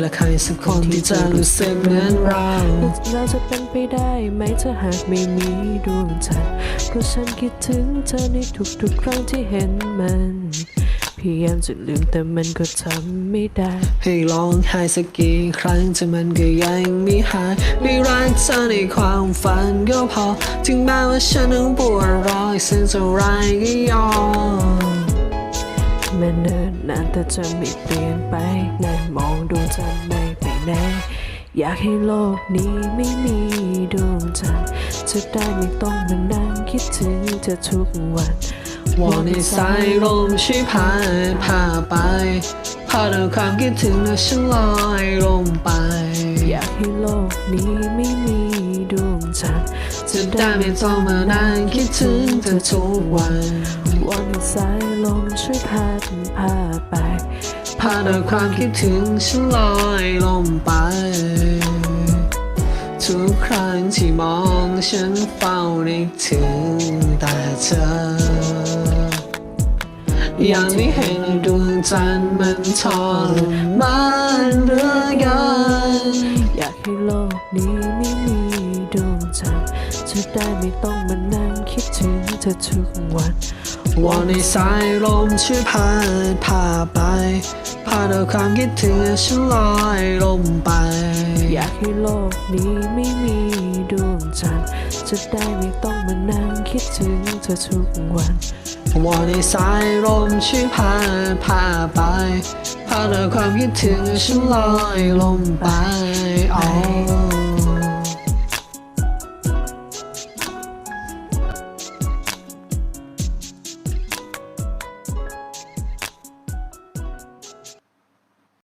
และใครสักคนที่จะรู้สึกเหมือนเราเราจะเป็นไปได้ไหมถ้าหากไม่มีดวงจันทร์เพราะฉันคิดถึงเธอในทุกๆครั้งที่เห็นมันพยายามจะลืมแต่มันก็ทำไม่ได้ ให้ลองหายสักกี่ครั้งแต่มันก็ยังไม่หายไม่รักเธอในความฝันก็พอ ถึงแม้ว่าฉันต้องปวดร้อยซึ่งเท่าไรก็ยอม แม้เนิ่นนานแต่จะไม่เปลี่ยนไปนั่งมองดวงจันทร์ไม่ไปไหนอยากให้โลกนี้ไม่มีดวงจันทร์จะได้ไม่ต้องมานั่งคิดถึงเธอทุกวันวอนในสายลมช่วยพาพาไปพาเอาความคิดถึงและฉันลอยลงไป อยากให้โลกนี้ไม่มีดวงจันทร์จะได้ไม่ต้องมานั่งคิดถึงเธอทุกวัน วอนสายลมช่วยพัดพาไปพาเอาความคิดถึงฉันลอยลงไป ทุกครั้งที่มองฉันเฝ้านึกถึงแต่เธอ อยังไม่เห็นดวงจันทร์มันทรมานเหลือเกินอยากให้โลกนี้ไม่มีดวงจันทร์จะได้ไม่ต้องมานั่งคิดถึงเธอทุกวัน วอนในสายลมช่วยพาพาไปพาเอาความคิดถึงฉันลอยลงไป อยากให้โลกนี้ไม่มีดวงจันทร์จะได้ไม่ต้องมานั่งคิดถึงเธอทุกวันวอนในสายลมช่วยพาพาไปพาเอาความคิดถึงฉันลอยลงไป oh